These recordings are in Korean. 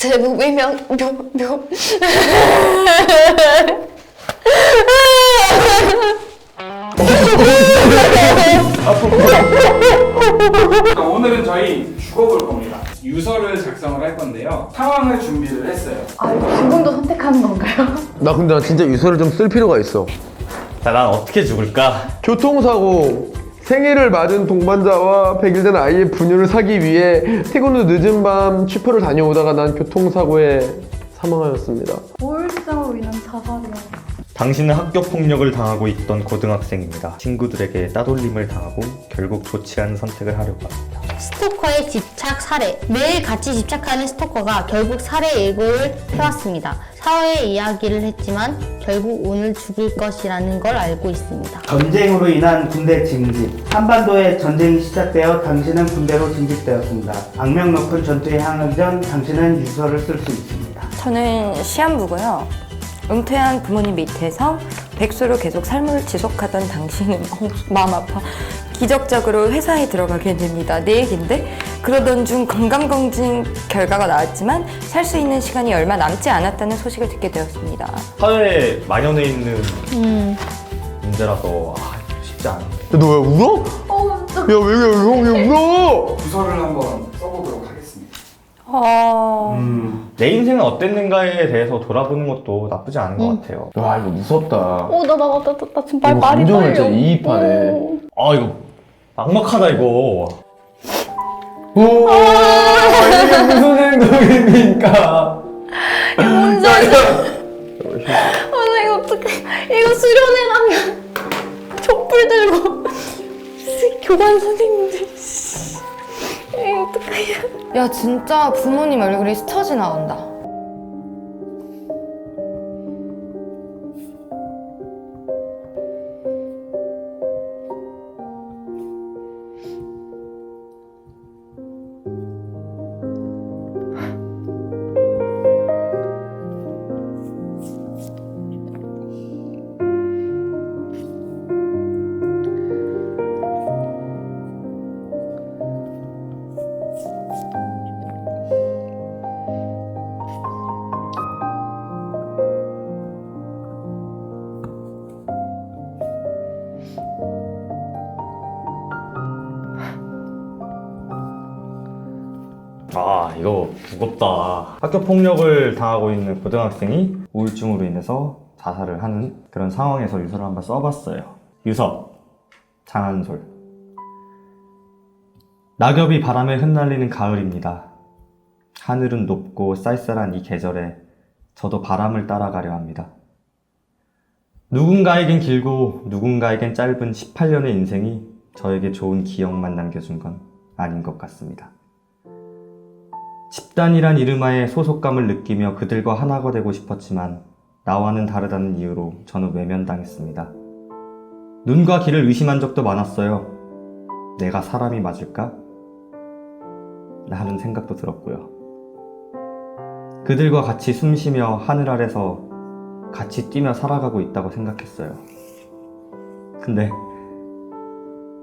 제목이명 묘, 묘. 자, 오늘은 저희 죽어볼 겁니다. 유서를 작성을 할 건데요. 상황을 준비를 했어요. 아, 이거 두 분도 선택하는 건가요? 나 근데 나 진짜 유서를 좀 쓸 필요가 있어. 자, 난 어떻게 죽을까? 교통사고 생일을 맞은 동반자와 100일 된 아이의 분유를 사기 위해 퇴근 후 늦은 밤 취표를 다녀오다가 난 교통사고에 사망하였습니다. 우울증으로 인한 자살이야. 당신은 학교 폭력을 당하고 있던 고등학생입니다. 친구들에게 따돌림을 당하고 결국 좋지 않은 선택을 하려고 합니다. 스토커의 집착 살해. 매일 같이 집착하는 스토커가 결국 살해 예고를 해왔습니다. 사회에 이야기를 했지만 결국 오늘 죽일 것이라는 걸 알고 있습니다. 전쟁으로 인한 군대 징집. 한반도에 전쟁이 시작되어 당신은 군대로 징집되었습니다. 악명 높은 전투에 향하기 전 당신은 유서를 쓸 수 있습니다. 저는 시한부고요. 은퇴한 부모님 밑에서 백수로 계속 삶을 지속하던 당신은 어, 마음 아파 기적적으로 회사에 들어가게 됩니다. 내 얘긴데 그러던 중 건강검진 결과가 나왔지만 살 수 있는 시간이 얼마 남지 않았다는 소식을 듣게 되었습니다. 사회에 만연해 있는 문제라서 아, 쉽지 않은데. 너 왜 울어? 어, 저 야, 왜, 왜, 왜, 왜 울어? 유서를 한번 써보도록 하겠습니다. 어... 내 인생은 어땠는가에 대해서 돌아보는 것도 나쁘지 않은 것 같아요. 와, 이거 무섭다. 어, 나, 나, 나, 나, 나 지금 말, 이거 말이 감정을 떨려. 진짜 이입하네. 어. 아, 이거 막막하다, 이거. 오, 이게 무슨 행동입니까? 뭔지 알죠? 아, 나 이거 어떡해. 이거 수련회라면 촛불 들고 교관 선생님들. 어떡해. 야 진짜 부모님 얼굴이 스쳐 지나간다. 아, 이거 무겁다. 학교 폭력을 당하고 있는 고등학생이 우울증으로 인해서 자살을 하는 그런 상황에서 유서를 한번 써봤어요. 유서. 장한솔. 낙엽이 바람에 흩날리는 가을입니다. 하늘은 높고 쌀쌀한 이 계절에 저도 바람을 따라가려 합니다. 누군가에겐 길고 누군가에겐 짧은 18년의 인생이 저에게 좋은 기억만 남겨준 건 아닌 것 같습니다. 집단이란 이름하에 소속감을 느끼며 그들과 하나가 되고 싶었지만 나와는 다르다는 이유로 저는 외면당했습니다. 눈과 귀를 의심한 적도 많았어요. 내가 사람이 맞을까? 하는 생각도 들었고요. 그들과 같이 숨 쉬며 하늘 아래서 같이 뛰며 살아가고 있다고 생각했어요. 근데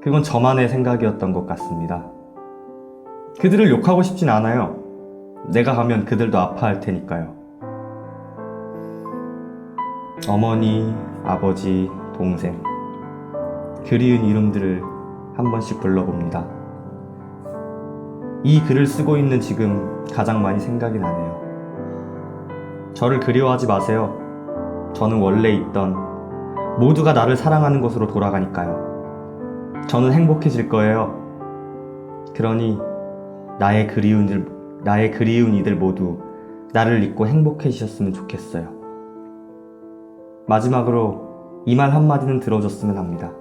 그건 저만의 생각이었던 것 같습니다. 그들을 욕하고 싶진 않아요. 내가 가면 그들도 아파할 테니까요. 어머니, 아버지, 동생. 그리운 이름들을 한 번씩 불러봅니다. 이 글을 쓰고 있는 지금 가장 많이 생각이 나네요. 저를 그리워하지 마세요. 저는 원래 있던 모두가 나를 사랑하는 곳으로 돌아가니까요. 저는 행복해질 거예요. 그러니 나의 그리운 이들, 나의 그리운 이들 모두 나를 잊고 행복해지셨으면 좋겠어요. 마지막으로 이 말 한마디는 들어줬으면 합니다.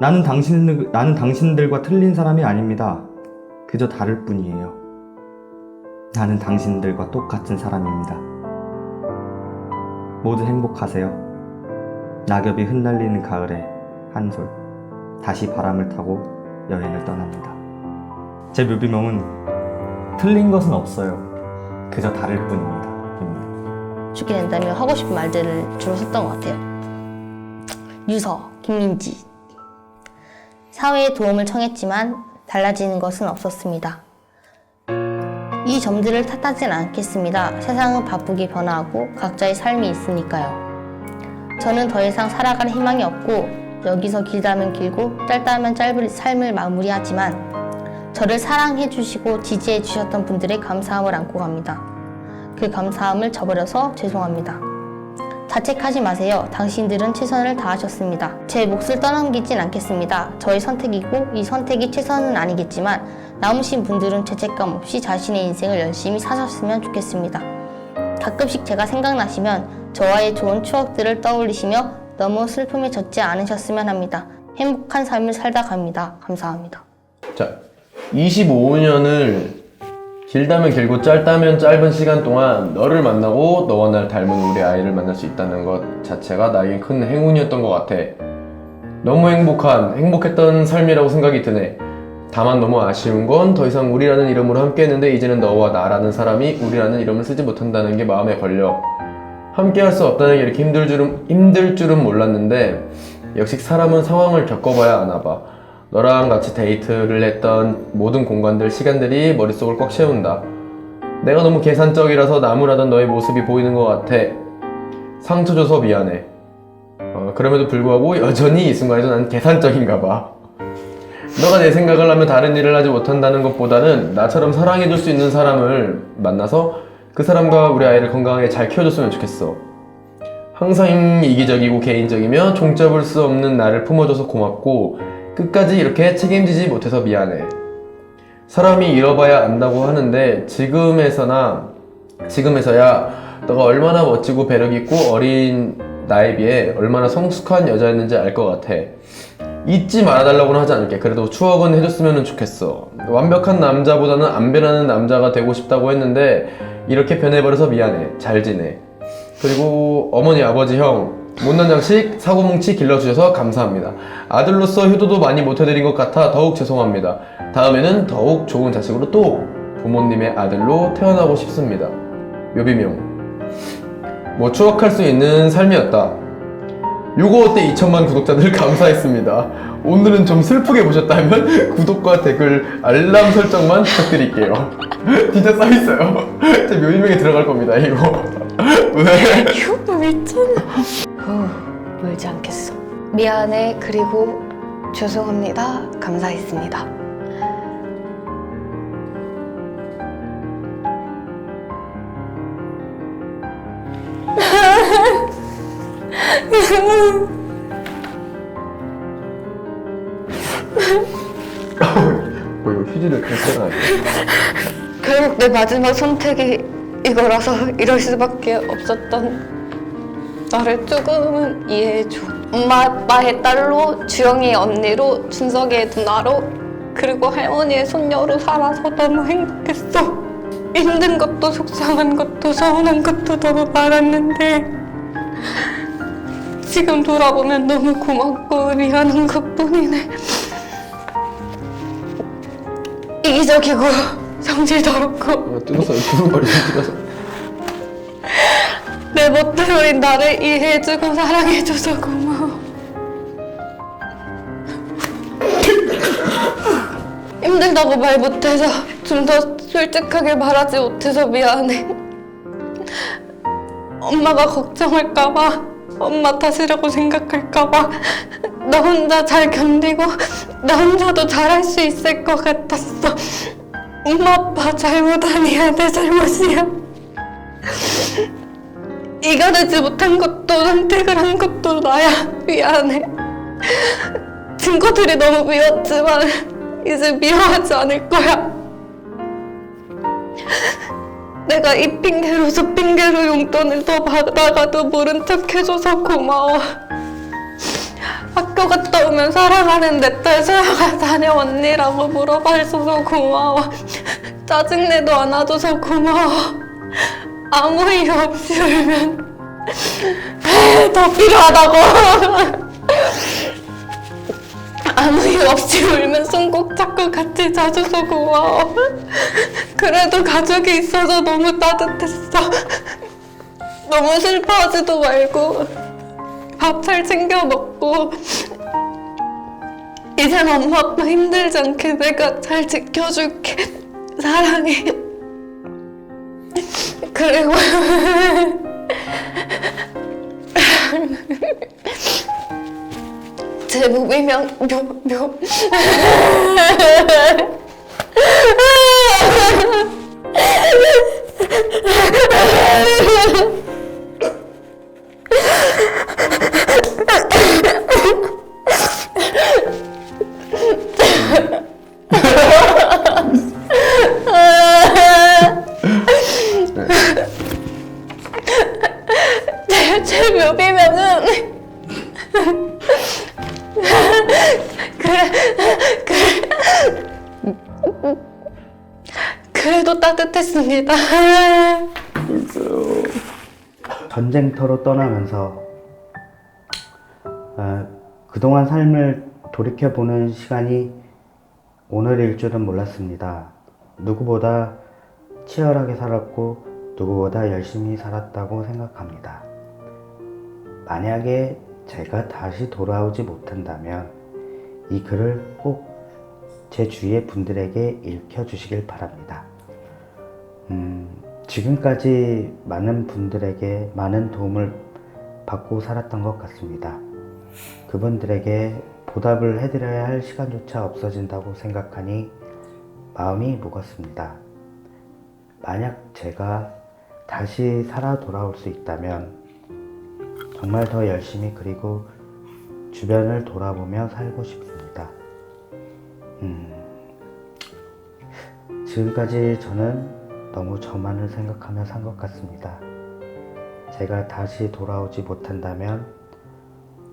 나는 당신들, 나는 당신들과 틀린 사람이 아닙니다. 그저 다를 뿐이에요. 나는 당신들과 똑같은 사람입니다. 모두 행복하세요. 낙엽이 흩날리는 가을에 한솔. 다시 바람을 타고 여행을 떠납니다. 제 묘비명은 틀린 것은 없어요. 그저 다를 뿐입니다. 입니다. 죽게 된다면 하고 싶은 말들을 주로 썼던 것 같아요. 유서, 김민지. 사회에 도움을 청했지만 달라지는 것은 없었습니다. 이 점들을 탓하진 않겠습니다. 세상은 바쁘게 변화하고 각자의 삶이 있으니까요. 저는 더 이상 살아갈 희망이 없고 여기서 길다면 길고 짧다면 짧은 삶을 마무리하지만 저를 사랑해 주시고 지지해 주셨던 분들의 감사함을 안고 갑니다. 그 감사함을 저버려서 죄송합니다. 자책하지 마세요. 당신들은 최선을 다하셨습니다. 제 몫을 떠넘기진 않겠습니다. 저의 선택이고 이 선택이 최선은 아니겠지만 남으신 분들은 죄책감 없이 자신의 인생을 열심히 사셨으면 좋겠습니다. 가끔씩 제가 생각나시면 저와의 좋은 추억들을 떠올리시며 너무 슬픔에 젖지 않으셨으면 합니다. 행복한 삶을 살다 갑니다. 감사합니다. 자, 25년을 길다면 길고 짧다면 짧은 시간 동안 너를 만나고 너와 날 닮은 우리 아이를 만날 수 있다는 것 자체가 나에겐 큰 행운이었던 것 같아. 너무 행복한, 행복했던 삶이라고 생각이 드네. 다만 너무 아쉬운 건 더 이상 우리라는 이름으로 함께 했는데 이제는 너와 나라는 사람이 우리라는 이름을 쓰지 못한다는 게 마음에 걸려. 함께 할 수 없다는 게 이렇게 힘들 줄은, 힘들 줄은 몰랐는데 역시 사람은 상황을 겪어봐야 아나 봐. 너랑 같이 데이트를 했던 모든 공간들, 시간들이 머릿속을 꽉 채운다. 내가 너무 계산적이라서 나무라던 너의 모습이 보이는 것 같아. 상처 줘서 미안해. 어, 그럼에도 불구하고 여전히 이 순간에도 난 계산적인가 봐. 너가 내 생각을 하면 다른 일을 하지 못한다는 것보다는 나처럼 사랑해줄 수 있는 사람을 만나서 그 사람과 우리 아이를 건강하게 잘 키워줬으면 좋겠어. 항상 이기적이고 개인적이며 종잡을 수 없는 나를 품어줘서 고맙고 끝까지 이렇게 책임지지 못해서 미안해. 사람이 잃어봐야 안다고 하는데 지금에서나 지금에서야 너가 얼마나 멋지고 배력 있고 어린 나에 비해 얼마나 성숙한 여자였는지 알 것 같아. 잊지 말아달라고는 하지 않을게. 그래도 추억은 해줬으면 좋겠어. 완벽한 남자보다는 안 변하는 남자가 되고 싶다고 했는데 이렇게 변해버려서 미안해. 잘 지내. 그리고 어머니, 아버지, 형 못난 장식 사고뭉치 길러주셔서 감사합니다. 아들로서 효도도 많이 못해드린 것 같아 더욱 죄송합니다. 다음에는 더욱 좋은 자식으로 또 부모님의 아들로 태어나고 싶습니다. 묘비명. 뭐 추억할 수 있는 삶이었다. 요거 어때 2천만 구독자들 감사했습니다. 오늘은 좀 슬프게 보셨다면 구독과 댓글, 알람 설정만 부탁드릴게요. 진짜 써있어요. 제 묘비명에 들어갈 겁니다, 이거. 네. 이거 미쳤나? 후, 울지 않겠어. 미안해, 그리고 죄송합니다. 감사했습니다. 뭐 휴지를 해놔야 결국 내 마지막 선택이 이거라서 이럴 수밖에 없었던 나를 조금은 이해해줘. 엄마 아빠의 딸로 주영이의 언니로 준석이의 누나로 그리고 할머니의 손녀로 살아서 너무 행복했어. 힘든 것도 속상한 것도 서운한 것도 너무 많았는데 지금 돌아보면 너무 고맙고 미안한 것 뿐이네. 이기적이고 성질 더럽고 어, 뜯어서 두근거리 뜯어서 내 멋대로인 나를 이해해주고 사랑해줘서 고마워. 힘들다고 말 못해서 좀 더 솔직하게 말하지 못해서 미안해. 엄마가 걱정할까봐, 엄마 탓이라고 생각할까봐, 나 혼자 잘 견디고, 나 혼자도 잘할 수 있을 것 같았어. 엄마 아빠 잘못 아니야, 내 잘못이야. 이겨내지 못한 것도 선택을 한 것도 나야 미안해 증거들이 너무 미웠지만 이제 미워하지 않을 거야 내가 이 핑계로 저 핑계로 용돈을 더 받아가도 모른 척 해줘서 고마워. 학교 갔다 오면 사랑하는 내 딸 소영아 다녀왔니라고 물어봐 줘서 고마워. 짜증내도 안아줘서 고마워. 아무 이유 없이 울면 더 필요하다고 아무 이유 없이 울면 손꼭 잡고 같이 자줘서 고마워. 그래도 가족이 있어서 너무 따뜻했어. 너무 슬퍼하지도 말고 밥 잘 챙겨 먹고. 이젠 엄마 아빠 힘들지 않게 내가 잘 지켜줄게. 사랑해. 그리고 제 무비명 묘묘 그래도 따뜻했습니다. 전쟁터로 떠나면서 아, 그동안 삶을 돌이켜보는 시간이 오늘일 줄은 몰랐습니다. 누구보다 치열하게 살았고 누구보다 열심히 살았다고 생각합니다. 만약에 제가 다시 돌아오지 못한다면 이 글을 꼭 제 주위의 분들에게 읽혀주시길 바랍니다. 음, 지금까지 많은 분들에게 많은 도움을 받고 살았던 것 같습니다. 그분들에게 보답을 해드려야 할 시간조차 없어진다고 생각하니 마음이 무겁습니다. 만약 제가 다시 살아 돌아올 수 있다면 정말 더 열심히 그리고 주변을 돌아보며 살고 싶습니다. 음, 지금까지 저는 너무 저만을 생각하며 산 것 같습니다. 제가 다시 돌아오지 못한다면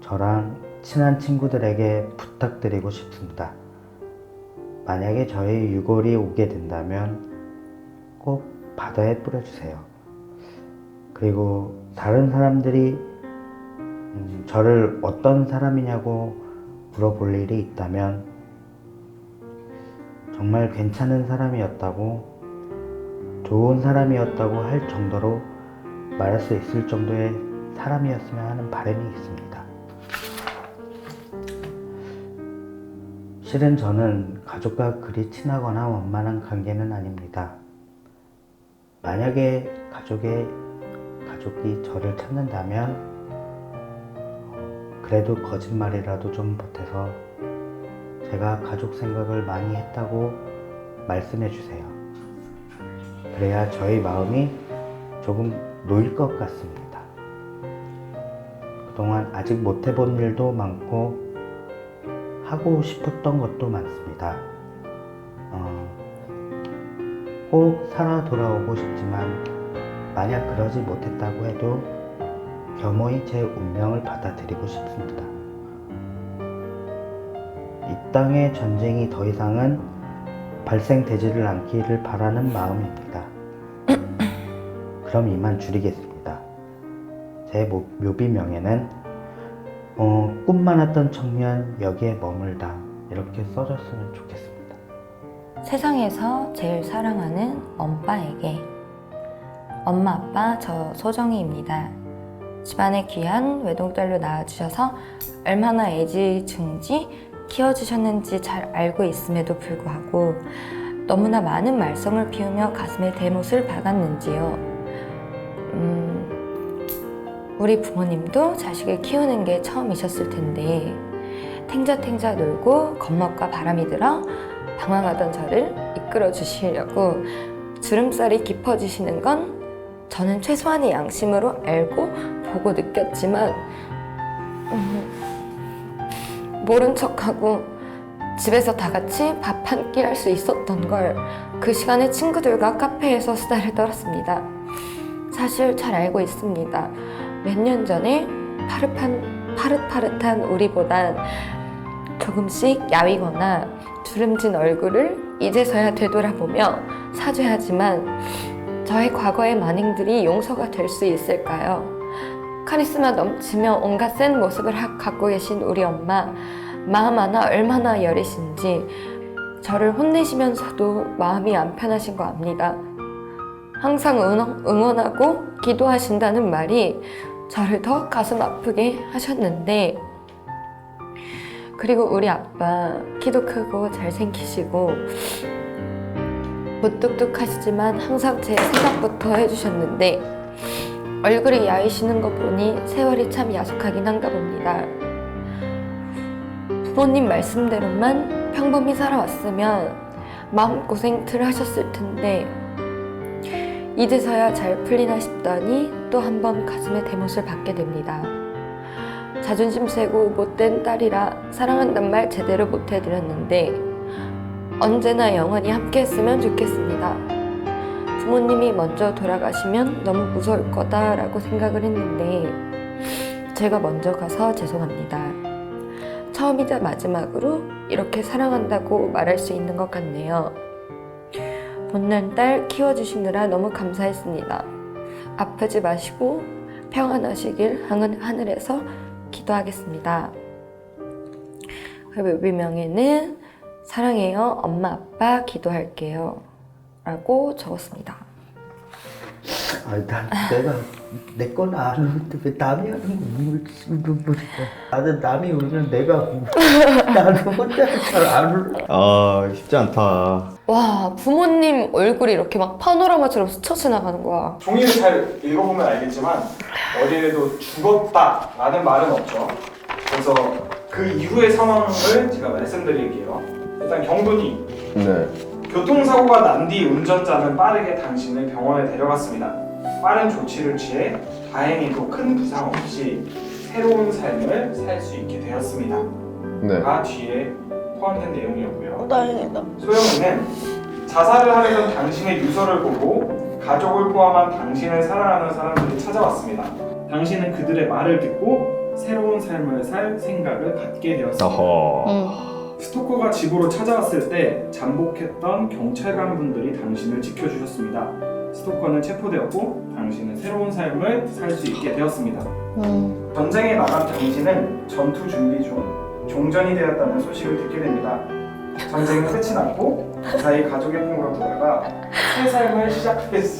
저랑 친한 친구들에게 부탁드리고 싶습니다. 만약에 저의 유골이 오게 된다면 꼭 바다에 뿌려주세요. 그리고 다른 사람들이 음, 저를 어떤 사람이냐고 물어볼 일이 있다면 정말 괜찮은 사람이었다고 좋은 사람이었다고 할 정도로 말할 수 있을 정도의 사람이었으면 하는 바람이 있습니다. 실은 저는 가족과 그리 친하거나 원만한 관계는 아닙니다. 만약에 가족의 가족이 저를 찾는다면 그래도 거짓말이라도 좀 보태서 제가 가족 생각을 많이 했다고 말씀해 주세요. 그래야 저희 마음이 조금 놓일 것 같습니다. 그동안 아직 못 해본 일도 많고 하고 싶었던 것도 많습니다. 어, 꼭 살아 돌아오고 싶지만 만약 그러지 못했다고 해도 겸허히 제 운명을 받아들이고 싶습니다. 이 땅의 전쟁이 더 이상은 발생되지를 않기를 바라는 마음입니다. 그럼 이만 줄이겠습니다. 제 모- 묘비명에는 어, 꿈 많았던 청년 여기에 머물다 이렇게 써줬으면 좋겠습니다. 세상에서 제일 사랑하는 엄빠에게 엄마 아빠 저 소정이입니다. 집안에 귀한 외동딸로 낳아주셔서 얼마나 애지중지 키워주셨는지 잘 알고 있음에도 불구하고 너무나 많은 말썽을 피우며 가슴에 대못을 박았는지요. 음, 우리 부모님도 자식을 키우는 게 처음이셨을 텐데 탱자탱자 놀고 겁먹과 바람이 들어 방황하던 저를 이끌어 주시려고 주름살이 깊어지시는 건 저는 최소한의 양심으로 알고 보고 느꼈지만 음, 모른 척하고 집에서 다 같이 밥 한 끼 할 수 있었던 걸 그 시간에 친구들과 카페에서 수다를 떨었습니다. 사실 잘 알고 있습니다. 몇 년 전에 파릇한, 파릇파릇한 우리보단 조금씩 야위거나 주름진 얼굴을 이제서야 되돌아보며 사죄하지만 저의 과거의 만행들이 용서가 될 수 있을까요? 카리스마 넘치며 온갖 센 모습을 하- 갖고 계신 우리 엄마 마음 하나 얼마나 여리신지 저를 혼내시면서도 마음이 안 편하신 거 압니다. 항상 응원, 응원하고 기도하신다는 말이 저를 더 가슴 아프게 하셨는데 그리고 우리 아빠 키도 크고 잘생기시고 무뚝뚝하시지만 항상 제 생각부터 해주셨는데 얼굴이 야위시는 거 보니 세월이 참 야속하긴 한가 봅니다. 부모님 말씀대로만 평범히 살아왔으면 마음고생들 하셨을 텐데 이제서야 잘 풀리나 싶더니 또 한 번 가슴에 대못을 받게 됩니다. 자존심 세고 못된 딸이라 사랑한단 말 제대로 못 해드렸는데 언제나 영원히 함께 했으면 좋겠습니다. 부모님이 먼저 돌아가시면 너무 무서울 거다라고 생각을 했는데 제가 먼저 가서 죄송합니다. 처음이자 마지막으로 이렇게 사랑한다고 말할 수 있는 것 같네요. 못난 딸 키워주시느라 너무 감사했습니다. 아프지 마시고 평안하시길 하늘, 하늘에서 기도하겠습니다. 그리고 묘비명에는 사랑해요 엄마 아빠 기도할게요 라고 적었습니다. 아, 나, 내가 내건 아는데 왜 남이 하는 거 울지? 나는 남이 울면 내가 울. 나는 혼자 잘안 울. 아 쉽지 않다. 와 부모님 얼굴이 이렇게 막 파노라마처럼 스쳐 지나가는 거야. 종이를 잘 읽어보면 알겠지만 어린애도 죽었다라는 말은 없죠. 그래서 그 이후의 상황을 제가 말씀드릴게요. 일단 경돈이 네. 교통사고가 난 뒤 운전자는 빠르게 당신을 병원에 데려갔습니다. 빠른 조치를 취해 다행히도 큰 부상 없이 새로운 삶을 살 수 있게 되었습니다. 네. 가 뒤에 포함된 내용이었고요. 다행이다. 소영이는 자살을 하려던 당신의 유서를 보고 가족을 포함한 당신을 사랑하는 사람들이 찾아왔습니다. 당신은 그들의 말을 듣고 새로운 삶을 살 생각을 갖게 되었습니다. 어허. 응. 스토커가 집으로 찾아왔을 때 잠복했던 경찰관 분들이 당신을 지켜주셨습니다. 스토커는 체포되었고 당신은 새로운 삶을 살 수 있게 되었습니다. 응. 전쟁에 나간 당신은 전투 준비 중 종전이 되었다는 소식을 듣게 됩니다. 전쟁은 끝이 났고 무사히 가족의 품으로 돌아가 새 삶을 시작할 수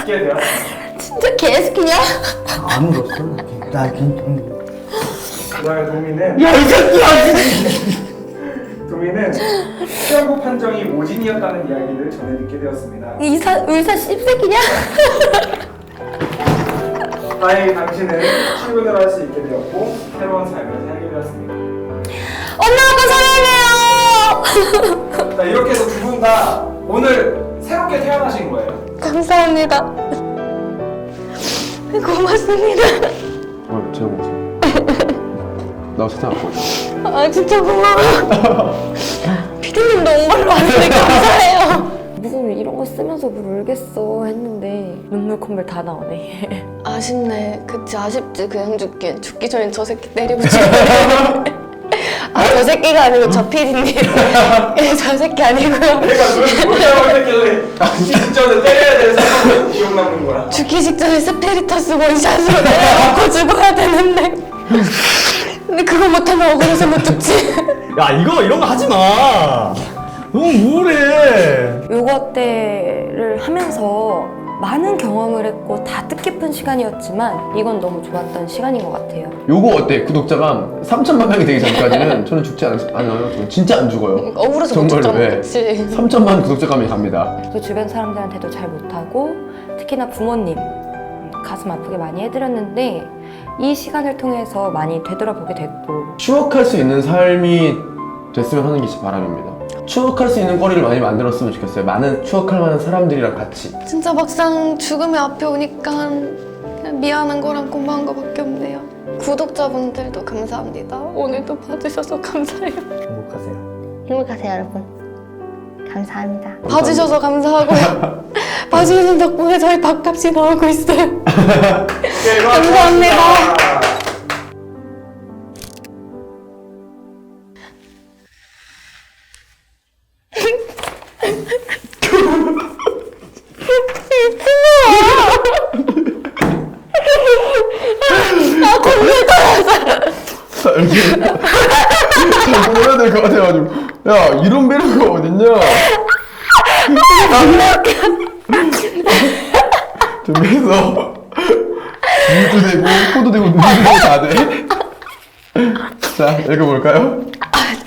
있게 되었습니다. 진짜 개새끼냐? 안 울었어. 나 괜찮아. 그다음에 도미는 야이 새끼야! 도미는 시험부 판정이 오진이었다는 이야기를 전해 듣게 되었습니다. 이사 의사 씹새끼냐? 다행히 당신은 출근을 할 수 있게 되었고 새로운 삶을 살게 되었습니다. 엄마 아빠 사랑해요. 자 이렇게 해서 두 분 다 오늘 새롭게 태어나신 거예요. 감사합니다. 고맙습니다. 어, 제가 먹었어요. 나 세상 안 보여. 아 진짜 고마워. 피디님도 옹발로 왔으니 감사해요. 무슨 이런 거 쓰면서 뭘 울겠어 했는데 눈물 콧물 다 나오네. 아쉽네. 그치 아쉽지 그냥 죽기. 죽기 전에 저 새끼 때리고 죽여. 아저 새끼가 아니고 저 피디님. 예, 저 새끼 아니고요. 내가 그걸 뭘 잘못했길래 직전에 때려야 상황이 기억 남는 거야. 죽기 직전에 스페리터스 원샷으로 내려놓고 죽어야 되는데. 근데 그거 못하면 억울해서 못 죽지. 야 이거 이런 거 하지 마. 너무 우울해. 요가 때를 하면서 많은 경험을 했고 다 뜻깊은 시간이었지만 이건 너무 좋았던 시간인 것 같아요. 요거 어때? 구독자가 3천만 명이 되기 전까지는 저는 죽지 않, 않아요. 저는 진짜 안 죽어요. 억울해서 못 정말로, 죽잖아. 예. 그치. 3천만 구독자감이 갑니다. 또 주변 사람들한테도 잘 못하고 특히나 부모님 가슴 아프게 많이 해드렸는데 이 시간을 통해서 많이 되돌아보게 됐고 추억할 수 있는 삶이 됐으면 하는 게 제 바람입니다. 추억할 수 있는 거리를 많이 만들었으면 좋겠어요. 많은 추억할 만한 사람들이랑 같이. 진짜 막상 죽음의 앞에 오니까 그냥 미안한 거랑 고마운 거밖에 없네요. 구독자분들도 감사합니다. 오늘도 봐주셔서 감사해요. 행복하세요. 행복하세요, 여러분. 감사합니다. 봐주셔서 감사하고요. 봐주시는 덕분에 저희 밥값이 나오고 있어요. 네, 감사합니다. 될것 같아가지고. 야, 이런 매력이 어딨냐? 준비해서 눈도 되고 코도 되고 눈도 되고 다 돼. 자, 읽어볼까요?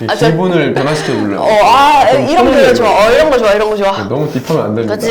아, 저- 기분을 변화시켜 주려고. 어, 아, 좀 이런 거 풀어내려고. 좋아. 어, 이런 거 좋아. 이런 거 좋아. 너무 딥하면 안 됩니다. 그치?